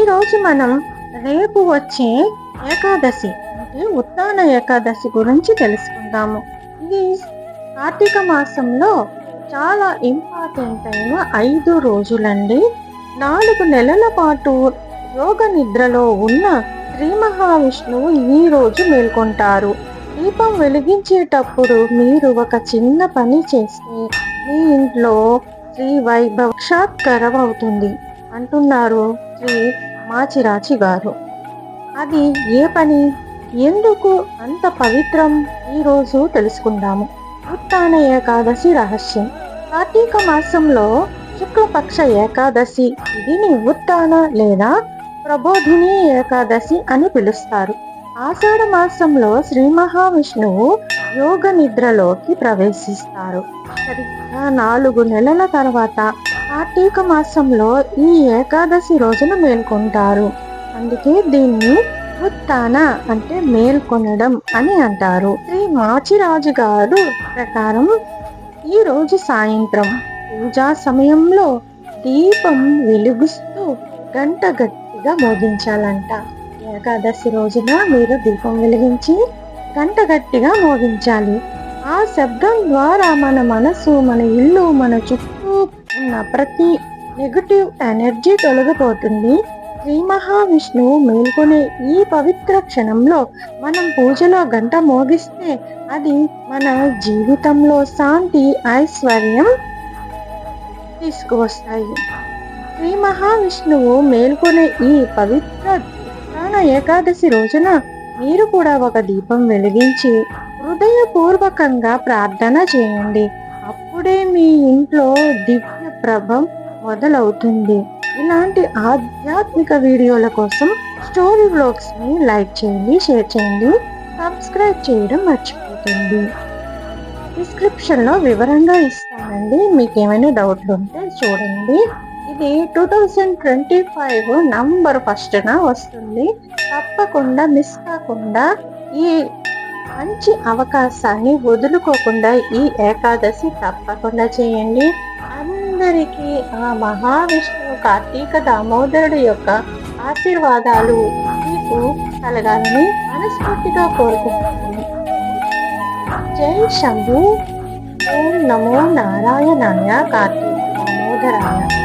ఈరోజు మనం రేపు వచ్చే ఏకాదశి అంటే ఉత్తాన ఏకాదశి గురించి తెలుసుకుందాము. ఇది కార్తీక మాసంలో చాలా ఇంపార్టెంట్ అయిన ఐదు రోజులండి. నాలుగు నెలల పాటు యోగ నిద్రలో ఉన్న శ్రీ మహావిష్ణువు ఈ రోజు మేల్కొంటారు. దీపం వెలిగించేటప్పుడు మీరు ఒక చిన్న పని చేస్తే మీ ఇంట్లో శ్రీ వైభవక్షాత్కరం అవుతుంది అంటున్నారు శ్రీ మాచిరాచి గారు. అది ఏ పని? ఎందుకు అంత పవిత్రం? ఈరోజు తెలుసుకుందాము. ఉత్తాన ఏకాదశి రహస్యం. కార్తీక మాసంలో శుక్లపక్ష ఏకాదశి. దీని ఉత్తాన లేదా ప్రబోధిని ఏకాదశి అని పిలుస్తారు. ఆషాఢ మాసంలో శ్రీ మహావిష్ణువు యోగ నిద్రలోకి ప్రవేశిస్తారు. సరిగ్గా నాలుగు నెలల తర్వాత కార్తీక మాసంలో ఈ ఏకాదశి రోజున మేల్కొంటారు. అందుకే దీన్ని ఉత్తాన అంటే మేల్కొనడం అని అంటారు. శ్రీ మాచిరాజు గారు ప్రకారం ఈ రోజు సాయంత్రం పూజా సమయంలో దీపం వెలుగుస్తూ గంట గట్టిగా మోగించాలంట. ఏకాదశి రోజున మీరు దీపం వెలిగించి గంట గట్టిగా మోగించాలి. ఆ శబ్దం ద్వారా మన మనసు మన ఇల్లు మన చుట్టూ ఉన్న ప్రతి నెగటివ్ ఎనర్జీ తొలగిపోతుంది. శ్రీ మహావిష్ణువు మేల్కొనే ఈ పవిత్ర క్షణంలో మనం పూజలో గంట మోగిస్తే అది మన జీవితంలో శాంతి ఐశ్వర్యం తీసుకువస్తాయి. శ్రీ మహావిష్ణువు మేల్కొనే ఈ పవిత్ర ప్రాణ ఏకాదశి రోజున మీరు కూడా ఒక దీపం వెలిగించి హృదయపూర్వకంగా ప్రార్థన చేయండి. అప్పుడే మీ ఇంట్లో దివ్య ప్రభం మొదలవుతుంది. ఇలాంటి ఆధ్యాత్మిక వీడియోల కోసం స్టోరీ బ్లాగ్స్ని లైక్ చేయండి షేర్ చేయండి సబ్స్క్రైబ్ చేయడం మర్చిపోతుంది డిస్క్రిప్షన్లో వివరంగా ఇస్తానండి. మీకు ఏమైనా డౌట్లు ఉంటే చూడండి. ఇది two thousand twenty five number ఫస్ట్న వస్తుంది. తప్పకుండా మిస్ కాకుండా ఈ మంచి అవకాశాన్ని వదులుకోకుండా ఈ ఏకాదశి తప్పకుండా చేయండి. అందరికీ ఆ మహావిష్ణువు కార్తీక దామోదరుడు యొక్క ఆశీర్వాదాలు మీకు కలగాలని మనస్ఫూర్తిగా కోరుకుంటున్నాను. జై శంభు. ఓం నమో నారాయణాయ కార్తీక దామోదరాయ.